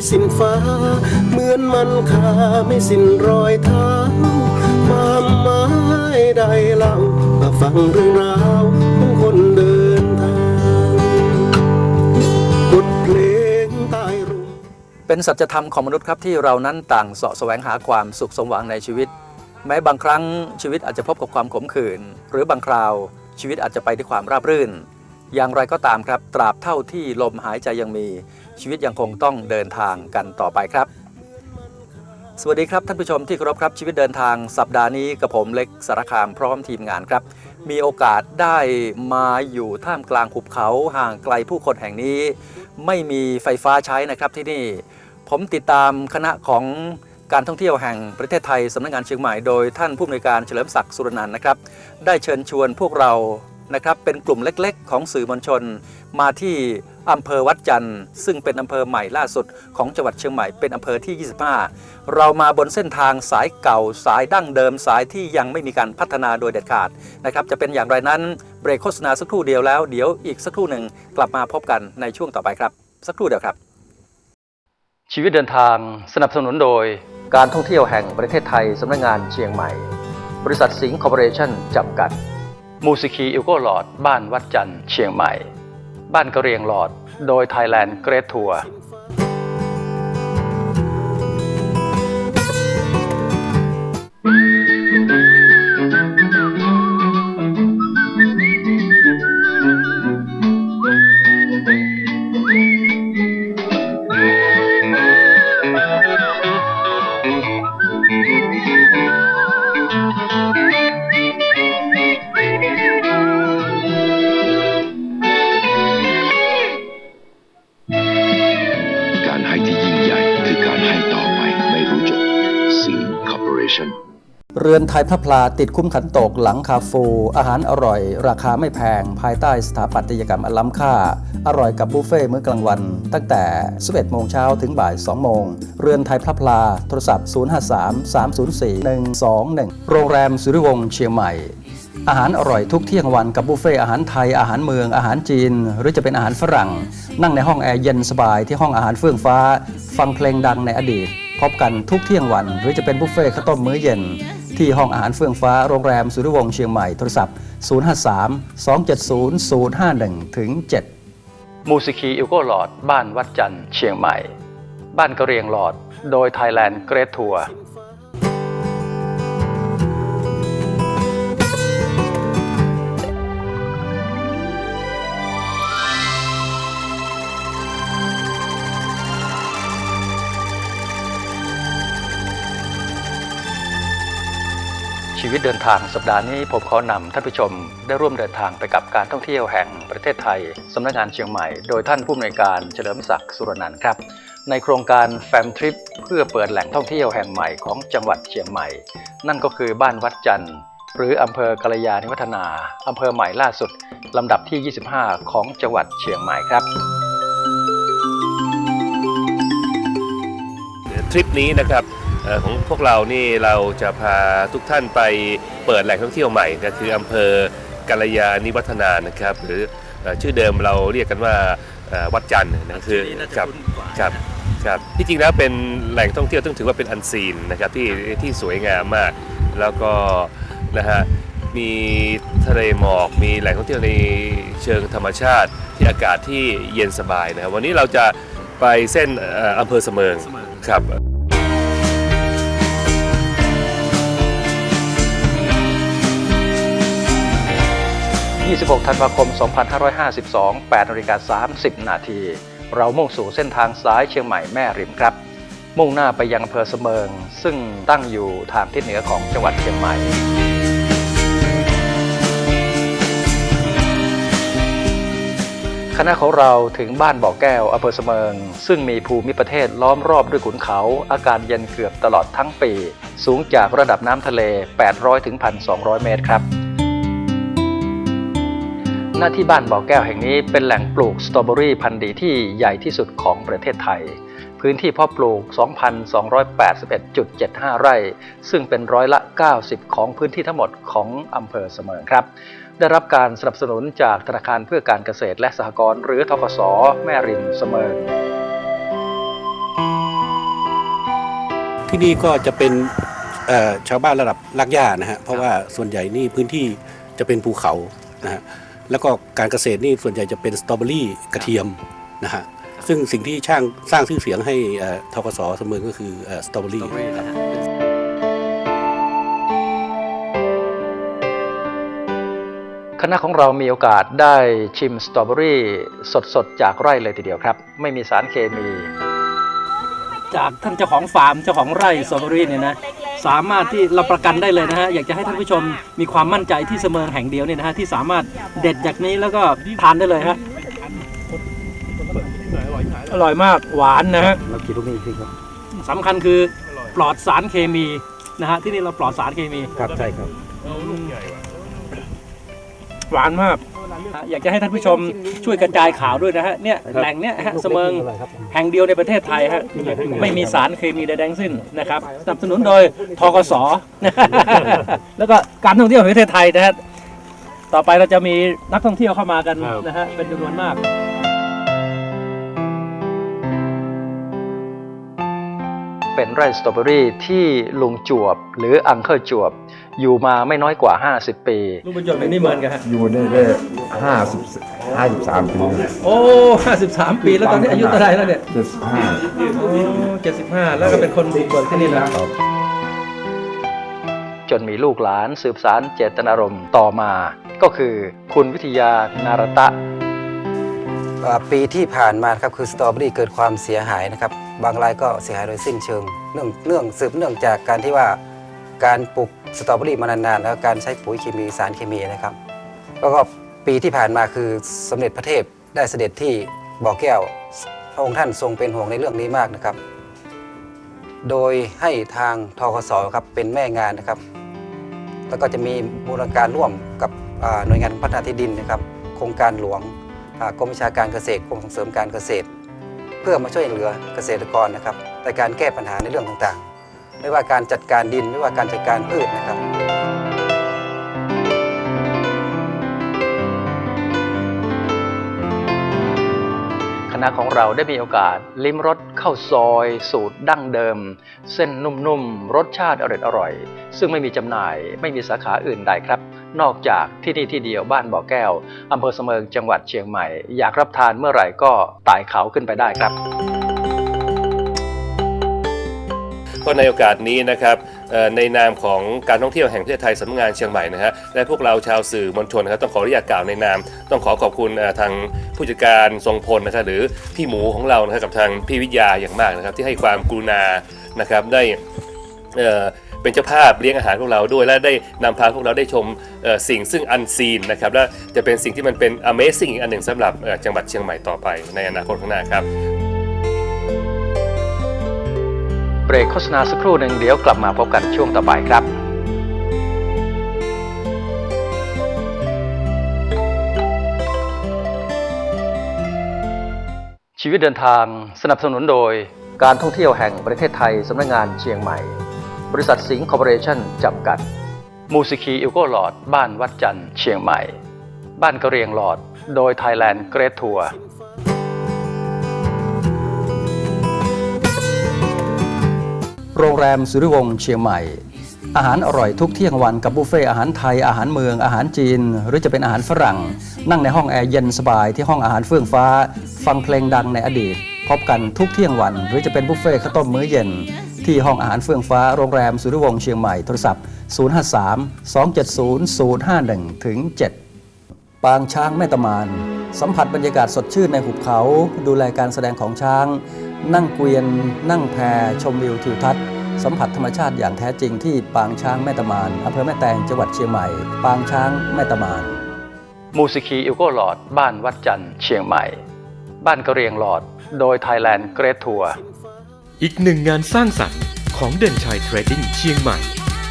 ไม่เคยสิ้นฟ้า เหมือนมันคาไม่สิ้นรอยเท้าความหมายใดเล่ามาฟังเรื่องราวของคนเดินทางบทเพลงใต้ร่มเป็นสัจธรรมของมนุษย์ครับที่เรานั้นต่างเสาะแสวงหาความสุขสมหวังในชีวิต แม้บางครั้งชีวิตอาจจะพบกับความขมขื่นหรือบางคราวชีวิตอาจจะไปด้วยความราบรื่น อย่างไรก็ตามครับตราบเท่าที่ลมหายใจยังมี ชีวิตยังคงต้องเดินทางกันต่อไปครับ สวัสดีครับท่านผู้ชมที่เคารพครับชีวิตเดินทางสัปดาห์นี้กับผมเล็กสารคามพร้อมทีมงานครับ มีโอกาสได้มาอยู่ท่ามกลางหุบเขาห่างไกลผู้คนแห่งนี้ ไม่มีไฟฟ้าใช้นะครับที่นี่ ผมติดตามคณะของการท่องเที่ยวแห่งประเทศไทยสำนักงานเชียงใหม่โดยท่านผู้อำนวยการเฉลิมศักดิ์สุรนันท์นะครับ ได้เชิญชวนพวกเรานะครับเป็นกลุ่มเล็กๆ ของสื่อมวลชนมาที่ อำเภอวัดจันทร์ ซึ่งเป็นอำเภอใหม่ล่าสุดของจังหวัดเชียงใหม่เป็นอำเภอที่ 25 เรามาบนเส้นทางสายเก่าสายดั้งเดิมสายที่ยังไม่มีการพัฒนาโดยเด็ดขาดนะครับจะเป็นอย่างไรนั้นเบรกโฆษณาสักครู่เดียวแล้วเดี๋ยวอีกสักครู่หนึ่งกลับมาพบกันในช่วงต่อไปครับ สักครู่เดียวครับ ชีวิตเดินทางสนับสนุนโดยการท่องเที่ยวแห่งประเทศไทยสำนักงานเชียงใหม่ บริษัทสิงห์คอร์ปอเรชั่นจำกัดมูสิคีอิโกหลอด บ้านวัดจันทร์เชียงใหม่ บ้านกระเรียงหลอด โดย Thailand Great Tour เรือนไทยพระพลาติดคุ้มขันตกหลังคาฟู อาหารอร่อย ราคาไม่แพง ภายใต้สถาปัตยกรรมอล้ำค่า อร่อยกับบุฟเฟ่ต์มื้อกลางวัน ตั้งแต่ 11 โมงเช้าถึงบ่าย 2 โมง เรือนไทยพระพลา โทรศัพท์ 053 304 121 โรงแรมสุริวงศ์เชียงใหม่ อาหารอร่อยทุกเที่ยงวันกับบุฟเฟ่อาหารไทยอาหารเมืองอาหารจีน หรือจะเป็นอาหารฝรั่ง นั่งในห้องแอร์เย็นสบายที่ห้องอาหารเฟื่องฟ้า ฟังเพลงดังในอดีต พบกันทุกเที่ยงวัน หรือจะเป็นบุฟเฟ่ต์ข้าวต้มมื้อเย็น ที่ห้องอาหารเฟื่องฟ้าโรงแรมสุริวงศ์เชียงใหม่โทรศัพท์ 053 270 051ถึง7มูสิคีอิโกหลอด บ้านวัดจันทร์เชียงใหม่ บ้านกระเรียงหลอด โดย Thailand Great Tour ชีวิตเดินทางสัปดาห์นี้ผมขอนำท่านผู้ชม ได้ร่วมเดินทางไปกับการท่องเที่ยวแห่งประเทศไทยสำนักงานเชียงใหม่ โดยท่านผู้อำนวยการเฉลิมศักดิ์สุรนันท์ครับ ในโครงการแฟมทริปเพื่อเปิดแหล่งท่องเที่ยวแห่งใหม่ของจังหวัดเชียงใหม่ นั่นก็คือบ้านวัดจันทร์หรืออำเภอกาลยานิวัฒนาอำเภอใหม่ล่าสุดลำดับที่ 25 ของจังหวัดเชียงใหม่ครับทริปนี้นะครับ ของพวกเรานี่เราจะพาทุกท่านไปเปิดแหล่งท่องเที่ยวใหม่ก็คืออำเภอกาลยานิวัฒนานะครับ หรือเอ่อชื่อเดิมเราเรียกกันว่าเอ่อวัดจันทร์นะคือครับครับครับที่จริงแล้วเป็นแหล่งท่องเที่ยวต้องถือว่าเป็นอันซีนนะครับที่ที่สวยงามมาก แล้วก็นะฮะมีทะเลหมอกมีแหล่งท่องเที่ยวในเชิงธรรมชาติที่อากาศที่เย็นสบายนะครับวันนี้เราจะไปเส้นเอ่ออำเภอเสมิงครับ 26 ธันวาคม 2552 8นาฬิกา30 นาที เรามุ่งสู่เส้นทางสายเชียงใหม่แม่ริมครับ มุ่งหน้าไปยังอำเภอเสมิง ซึ่งตั้งอยู่ทางทิศเหนือของจังหวัดเชียงใหม่ คณะของเราถึงบ้านบ่อแก้วอำเภอเสมิง ซึ่งมีภูมิประเทศล้อมรอบด้วยขุนเขา อากาศเย็นเกือบตลอดทั้งปี สูงจากระดับน้ำทะเล 800-1,200 เมตรครับ หน้าที่บ้านบ่อแก้วแห่งนี้เป็นแหล่งปลูกสตรอเบอรี่พันธุ์ดีที่ใหญ่ที่สุดของประเทศไทย พื้นที่เพาะปลูก 2,281.75 ไร่ ซึ่งเป็นร้อยละ 90 ของพื้นที่ทั้งหมดของอำเภอเสมิงครับ ได้รับการสนับสนุนจากธนาคารเพื่อการเกษตรและสหกรณ์หรือทกสแม่ริมเสมิงที่นี่ก็จะเป็นชาวบ้านระดับรากหญ้านะฮะเพราะว่าส่วนใหญ่นี่พื้นที่จะเป็นภูเขานะฮะ แล้วก็การเกษตรนี่ส่วนใหญ่จะเป็นสตรอเบอรี่กระเทียมนะฮะซึ่งสิ่งที่ช่างสร้างชื่อเสียงให้เอ่อทกสเสมอก็คือสตรอเบอรี่คณะของเรามีโอกาสได้ชิมสตรอเบอรี่สดๆ จากไร่เลยทีเดียวครับ ไม่มีสารเคมี จากท่านเจ้าของฟาร์มเจ้าของไร่สตรอเบอรี่เนี่ยนะ สามารถที่เราประกันได้เลยนะฮะอยากจะให้ท่านผู้ชมมีความมั่นใจที่เสมอแห่งเดียวเนี่ยนะฮะที่สามารถเด็ดจากนี้แล้วก็ทานได้เลยฮะอร่อยมากหวานนะฮะเรากินลูกนี้สิครับสำคัญคือปลอดสารเคมีนะฮะที่นี่เราปลอดสารเคมีครับใช่ครับ หวานมาก อยากจะให้ท่านผู้ชมช่วยกระจายข่าวด้วยนะฮะเนี่ยแหล่งเนี้ยฮะเสมิงแห่งเดียวในประเทศไทยฮะไม่มีสารเคมีใดๆทั้งสิ้นนะครับสนับสนุนโดยทกสแล้วก็การท่องเที่ยวแห่งประเทศไทยนะฮะต่อไปเราจะมีนักท่องเที่ยวเข้ามากันนะฮะเป็นจำนวนมาก เป็นไร่สตรอเบอรี่ที่ลุงจวบ หรืออังเคิลจวบ อยู่มาไม่น้อยกว่า 50 ปี ลุงประจวบเป็นนี่เหมือนกันฮะอยู่ได้ได้ห้าสิบห้าสิบสามปีโอ้53 ปีแล้วตอนนี้อายุเท่าไหร่แล้วเนี่ยเจ็ดสิบห้าโอ้75 แล้วก็เป็นคนบุกเบิกที่นี่นะจนมีลูกหลานสืบสารเจตนารมณ์ต่อมา ก็คือคุณวิทยานารตะอ่าปีที่ผ่านมาครับคือสตรอเบอรี่เกิดความเสียหายนะครับ บางรายก็เสียหายโดยสิ้นเชิงเนื่องเนื่องสืบเนื่องจากการที่ว่าการปลูกสตรอเบอรี่มานานๆแล้วการใช้ปุ๋ยเคมีสารเคมีนะครับ แล้วก็ปีที่ผ่านมาคือสมเด็จพระเทพได้เสด็จที่บ่อแก้ว พระองค์ท่านทรงเป็นห่วงในเรื่องนี้มากนะครับ โดยให้ทางทกสครับเป็นแม่งานนะครับ แล้วก็จะมีบูรณาการร่วมกับหน่วยงานพัฒนาที่ดินนะครับ โครงการหลวงกรมวิชาการเกษตรกรมส่งเสริมการเกษตร เพื่อมาช่วยเหลือเกษตรกรนะครับในการแก้ปัญหาในเรื่องต่างๆ ไม่ว่าการจัดการดินไม่ว่าการจัดการพืชนะครับคณะของเราได้มีโอกาส ลิ้มรสข้าวซอย สูตรดั้งเดิม เส้นนุ่มๆรสชาติอร่อยอร่อยๆซึ่งไม่มีจำหน่าย ไม่มีสาขาอื่นใดครับ นอกจากที่นี่ที่เดียวบ้านบ่อแก้วอำเภอเสมิงจังหวัดเชียงใหม่ อยากรับทานเมื่อไหร่ก็ไต่เขาขึ้นไปได้ครับก็ในโอกาสนี้นะครับในนามของการท่องเที่ยวแห่งประเทศไทยสำนักงานเชียงใหม่นะฮะและพวกเราชาวสื่อมวลชนครับต้องขออนุญาตกล่าวในนาม ต้องขอขอบคุณทางผู้จัดการทรงพลนะครับหรือพี่หมูของเรานะครับกับทางพี่วิทยาอย่างมากนะครับที่ให้ความกรุณานะครับได้ เป็นเจ้าภาพเลี้ยงอาหารพวกเราด้วย และได้นำพาพวกเราได้ชมสิ่งซึ่งอันซีนนะครับและจะเป็นสิ่งที่มันเป็น Amazing อีกอันหนึ่งสำหรับจังหวัดเชียงใหม่ต่อไปในอนาคตข้างหน้าครับเบรกโฆษณาสักครู่หนึ่งเดี๋ยวกลับมาพบกันช่วงต่อไปครับชีวิตเดินทางสนับสนุนโดยการท่องเที่ยวแห่งประเทศไทยสำนักงานเชียงใหม่ บริษัทสิงห์คอร์ปอเรชั่นจำกัด มูสิคีอิโก้หลอด บ้านวัดจันทร์เชียงใหม่ บ้านกระเรียงหลอด โดย Thailand Great Tour โรงแรมสุริวงศ์เชียงใหม่ อาหารอร่อยทุกเที่ยงวันกับบุฟเฟ่อาหารไทยอาหารเมืองอาหารจีน หรือจะเป็นอาหารฝรั่ง นั่งในห้องแอร์เย็นสบายที่ห้องอาหารเฟื่องฟ้า ฟังเพลงดังในอดีต พบกันทุกเที่ยงวัน หรือจะเป็นบุฟเฟ่ข้าวต้มมื้อเย็น ที่ห้องอาหารเฟื่องฟ้าโรงแรมสุริวงศ์เชียงใหม่โทรศัพท์ 053 270 051ถึง7ปางช้างแม่ตะมาน สัมผัสบรรยากาศสดชื่นในหุบเขา ดูแลการแสดงของช้าง นั่งเกวียน นั่งแพชมวิวทิวทัศน์สัมผัสธรรมชาติอย่างแท้จริงที่ปางช้างแม่ตะมานอำเภอแม่แตงจังหวัดเชียงใหม่ ปางช้างแม่ตะมาน มูสิคีอิโก้หลอด บ้านวัดจันทร์เชียงใหม่ บ้านกระเรียงหลอด โดย Thailand Great Tour อีกหนึ่งงานสร้างสรรค์ของเด่นชัยเทรดดิ้งเชียงใหม่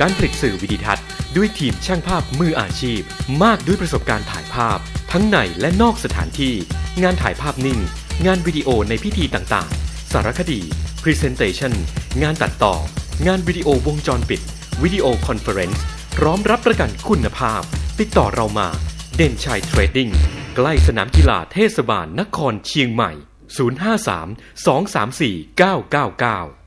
การผลิตสื่อวิดีทัศน์ด้วยทีมช่างภาพมืออาชีพ มากด้วยประสบการณ์ถ่ายภาพ ทั้งในและนอกสถานที่ งานถ่ายภาพนิ่ง งานวิดีโอในพิธีต่างๆ สารคดี Presentation งานตัดต่อ งานวิดีโอวงจรปิด วิดีโอคอนเฟอเรนซ์พร้อมรับประกันคุณภาพ ติดต่อเรามา เด่นชัยเทรดดิ้งใกล้สนามกีฬาเทศบาลนครเชียงใหม่ 053 234 999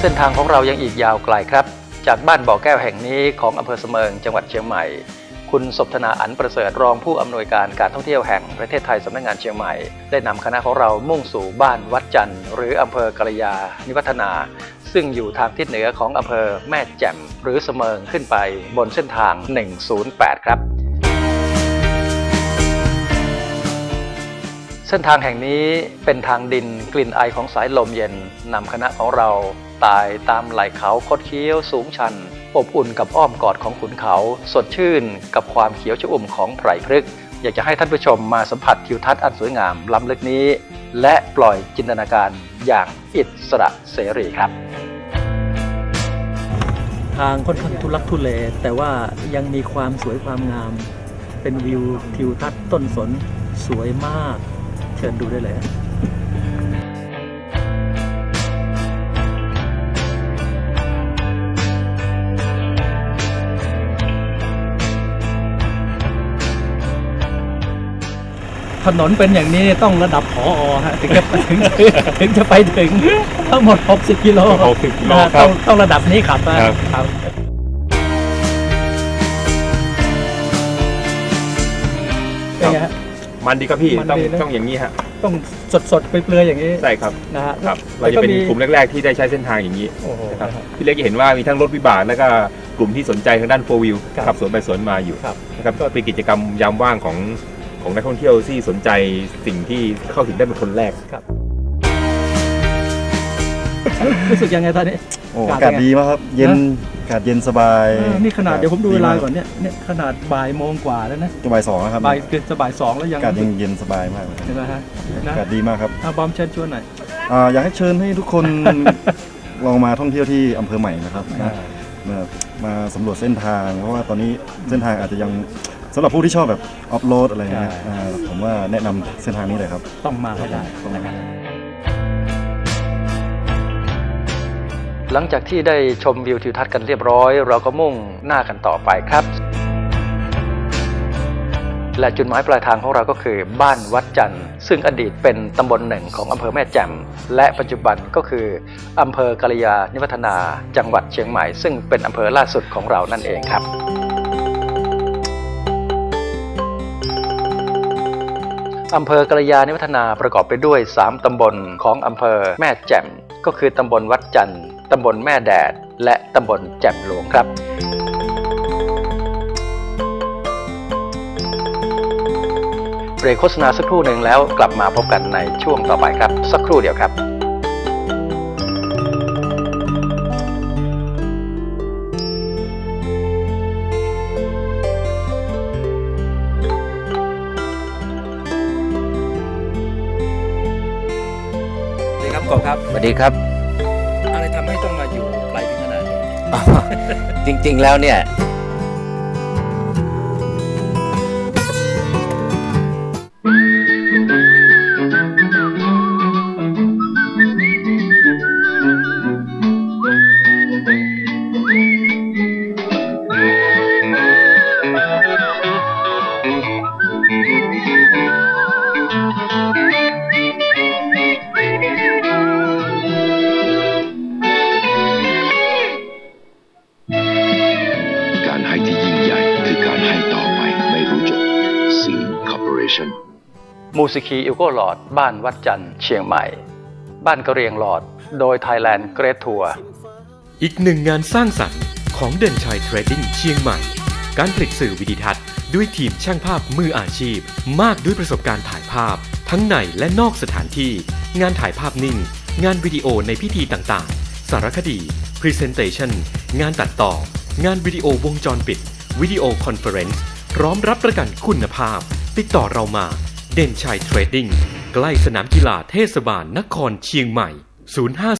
เส้นทางของเรายังอีกยาวไกลครับ จากบ้านบ่อแก้วแห่งนี้ของอำเภอเสมิงจังหวัดเชียงใหม่ คุณศพธนาอันประเสริฐรองผู้อำนวยการการท่องเที่ยวแห่งประเทศไทยสำนักงานเชียงใหม่ ได้นำคณะของเรามุ่งสู่บ้านวัดจันทร์หรืออำเภอกระยา นิวัฒนา ซึ่งอยู่ทางทิศเหนือของอำเภอแม่แจ่มหรือเสมิงขึ้นไปบนเส้นทาง 108 ครับเส้นทางแห่งนี้เป็นทางดินกลิ่นไอของสายลมเย็นนำคณะของเราตายตามไหล่เขาคดเคี้ยวสูงชัน อบอุ่นกับอ้อมกอดของขุนเขา สดชื่นกับความเขียวชอุ่มของไพรพฤกษ์อยากจะให้ท่านผู้ชมมาสัมผัสทิวทัศน์อันสวยงามล้ำลึกนี้ และปล่อยจินตนาการอย่างอิสระเสรีครับ ทางค่อนข้างทุลักทุเล แต่ว่ายังมีความสวยความงาม เป็นวิวทิวทัศน์ต้นสนสวยมาก เชิญดูได้เลย ถนนเป็นอย่างนี้ต้องระดับผอฮะถึงจะถึงถึงจะไปถึงทั้งหมด 60กิโล60กิโลนะครัต้บองต้องระดับนี้ขับนะครับครับเป็นไงฮะมันดีครับพี่มันต้องดีนะต้องอย่างนี้ฮะต้องสดสดๆเปลือยๆอย่างนี้ใช่ครับนะฮะครับเราแล้วจะเป็นมีกลุ่มแรก ๆ ที่ได้ใช้เส้นทางอย่างนี้โอ้โหนะครับนะฮะพี่เล็กจะเห็นว่ามีทั้งรถวิบากแล้วก็กลุ่มที่สนใจทางด้านโฟวิวครับขับสวนไปสวนมาอยู่ครับนะครับก็เป็นกิจกรรมยามว่างของ ของนักท่องเที่ยวที่สนใจสิ่งที่เข้าถึงได้เป็นคนแรกครับ รู้สึกยังไงตอนนี้ โอ้อาอากากาศศเป็นไงดีมากครับ เย็นนะ อากาศเย็นสบายเออนี่ขนาดเดี๋ยวผมดูเวลาก่อนดีเนี่ยเนี่ยขนาดบ่ายโมงกว่าแล้วนะจะบ่ายสองแล้วครับบ่ายเกือบจะบ่ายสองแล้วยังอากาศยังเย็นสบายมากเลยเห็นไหมฮะนะอากาศดีมากครับอะบอมเชิญชวนหน่อย อ่าอยากให้เชิญให้ทุกคน ลองมาท่องเที่ยวที่อำเภอใหม่นะครับนะมามาสำรวจเส้นทาง เพราะว่าตอนนี้เส้นทางอาจจะยัง สำหรับผู้ที่ชอบแบบออฟโรดอะไรเงี้ยใช่อ่าผมว่าแนะนำเส้นทางนี้เลยครับ ต้องมาให้ได้ต้องมาหลังจากที่ได้ชมวิวทิวทัศน์กันเรียบร้อย เราก็มุ่งหน้ากันต่อไปครับ และจุดหมายปลายทางของเราก็คือบ้านวัดจันทร์ ซึ่งอดีตเป็นตำบลหนึ่งของอำเภอแม่แจ่มและปัจจุบันก็คืออำเภอกาลยานิวัฒนา จังหวัดเชียงใหม่ ซึ่งเป็นอำเภอล่าสุดของเรานั่นเองครับ อำเภอกระยานิวัฒนาประกอบไปด้วย 3 ตำบลของอำเภอแม่แจ่ม ก็คือตำบลวัดจันทร์ตำบลแม่แดด และตำบลแจ่มหลวงครับเบรกโฆษณาสักครู่หนึ่งแล้วกลับมาพบกันในช่วงต่อไปครับ สักครู่เดียวครับ กบครับสวัสดีครับ อะไรทำให้ต้องมาอยู่ไกลถึงขนาดนี้ จริงๆแล้วเนี่ย สิคีอิลโกหลอด บ้านวัดจันทร์เชียงใหม่ บ้านกระเรียงหลอด โดย Thailand Great Tour อีกหนึ่งงานสร้างสรรค์ของเด่นชัยเทรดดิ้งเชียงใหม่ การผลิตสื่อวิดีทัศน์ ด้วยทีมช่างภาพมืออาชีพ มากด้วยประสบการณ์ถ่ายภาพ ทั้งในและนอกสถานที่ งานถ่ายภาพนิ่ง งานวิดีโอในพิธีต่างๆ สารคดี Presentation งานตัดต่อ งานวิดีโอวงจรปิด วิดีโอคอนเฟอเรนซ์พร้อมรับประกันคุณภาพ ติดต่อเรามา เด่นชัยเทรดดิ้งใกล้สนามกีฬาเทศบาลนครเชียงใหม่ 05